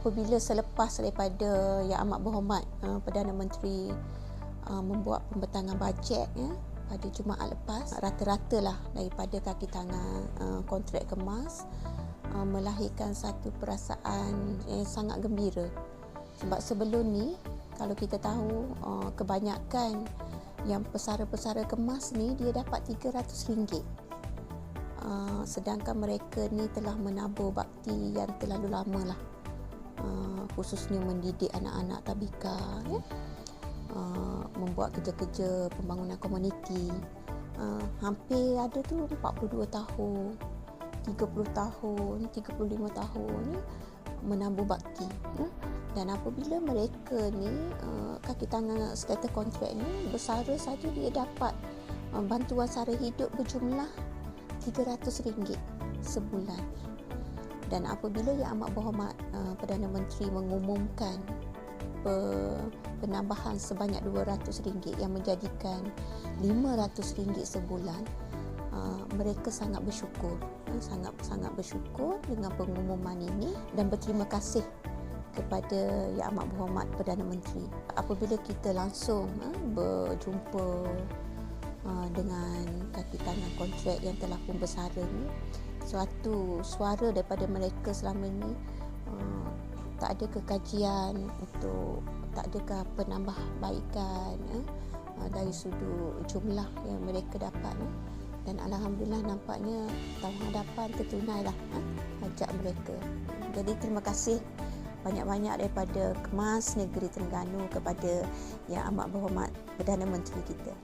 apabila selepas daripada Yang Amat Berhormat uh, Perdana Menteri uh, membuat pembentangan bajet ya, pada Jumaat lepas rata-rata lah daripada kaki tangan uh, kontrak kemas uh, melahirkan satu perasaan yang sangat gembira. Sebab sebelum ni kalau kita tahu uh, kebanyakan yang pesara-pesara kemas ni dia dapat RM300 uh, sedangkan mereka ni telah menabur bakti yang terlalu lama lah uh, khususnya mendidik anak-anak tabika ya. Uh, membuat kerja-kerja pembangunan komuniti. Uh, hampir ada tu 42 tahun 30 tahun 35 tahun ya, menambah bakti ya. dan apabila mereka ni uh, kaki tangan status kontrak ni bersara saja dia dapat uh, bantuan sara hidup berjumlah RM300 sebulan dan apabila Yang Amat Berhormat uh, Perdana Menteri mengumumkan penambahan sebanyak RM200 yang menjadikan RM500 sebulan uh, mereka sangat bersyukur. Uh, sangat sangat bersyukur dengan pengumuman ini dan berterima kasih kepada Yang Amat Berhormat Perdana Menteri. Apabila kita langsung uh, berjumpa uh, dengan kaki tangan kontrak yang telah pun bersara ini suatu suara daripada mereka selama ini uh, tak ada kekajian untuk tak adakah penambahbaikan eh, uh, dari sudut jumlah yang mereka dapat eh. dan alhamdulillah nampaknya tahun hadapan tertunailah eh, hajat mereka. Jadi terima kasih banyak-banyak daripada Kemas Negeri Terengganu kepada Yang Amat Berhormat Perdana Menteri kita.